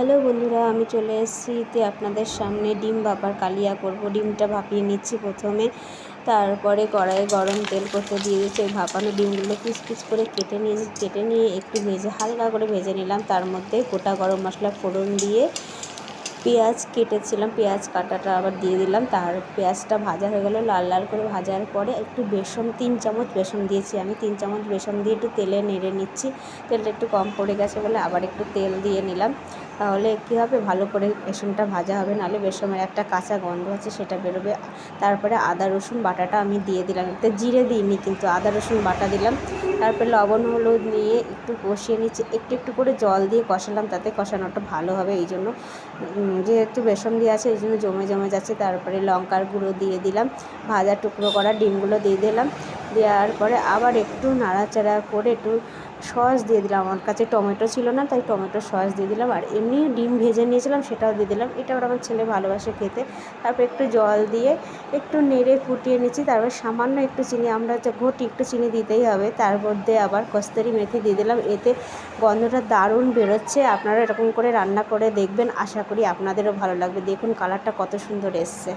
Hello বন্ধুরা, আমি চলে এসেছি তে আপনাদের সামনে ডিম ভাপার কালিয়া করব। ডিমটা ভাপিয়ে নিচ্ছি প্রথমে। তারপরে কড়াইয়ে গরম তেল করতে দিয়ে দিচ্ছি। ওই ভাপানো ডিমগুলো পিস পিস করে কেটে নিয়ে কেটে নিয়ে একটু ভেজে, হালকা করে ভেজে নিলাম। তার মধ্যে গোটা গরম মশলা ফোড়ন দিয়ে পেঁয়াজ কেটেছিলাম। পেঁয়াজ কাটাটা আবার দিয়ে দিলাম। তার পেঁয়াজটা ভাজা হয়ে গেলো। লাল লাল করে ভাজার পরে একটু বেসন, তিন চামচ বেসন দিয়েছি আমি। তিন চামচ বেসন দিয়ে একটু তেলে নেড়ে নিচ্ছি। তেলটা একটু কম পড়ে গেছে বলে আবার একটু তেল দিয়ে নিলাম। তাহলে কী হবে? ভালো করে বেসনটা ভাজা হবে, নাহলে বেসনের একটা কাঁচা গন্ধ আছে সেটা বেরোবে। তারপরে আদা, রসুন বাটাটা আমি দিয়ে দিলাম। এতে জিরে দিইনি কিন্তু আদা, রসুন বাটা দিলাম। তারপরে লবণ, হলুদ নিয়ে একটু কষিয়ে নিচ্ছি। একটু একটু করে জল দিয়ে কষালাম তাতে কষানোটা ভালো হবে এই জন্য। যেহেতু বেসন দিয়ে আছে, এই জন্য জমে জমে যাচ্ছে। তারপরে লঙ্কার গুঁড়ো দিয়ে দিলাম। ভাজা টুকরো করা ডিমগুলো দিয়ে দিলাম। দেওয়ার পরে আবার একটু নাড়াচাড়া করে একটু সস দিয়ে দিলাম। আমার কাছে টমেটো ছিল না, তাই টমেটো সস দিয়ে দিলাম। আর এমনি ডিম ভেজে নিয়েছিলাম, সেটাও দিয়ে দিলাম। এটা ওর আমার ছেলে ভালোবাসে খেতে। তারপর একটু জল দিয়ে একটু নেড়ে ফুটিয়ে নিচ্ছি। তারপর সামান্য একটু চিনি, আমরা যে ঘটি একটু চিনি দিতেই হবে। তার মধ্যে আবার কস্তুরি মেথি দিয়ে দিলাম। এতে গন্ধটা দারুণ বেরোচ্ছে। আপনারা এরকম করে রান্না করে দেখবেন। আশা করি আপনাদেরও ভালো লাগবে। দেখুন, কালারটা কত সুন্দর এসছে।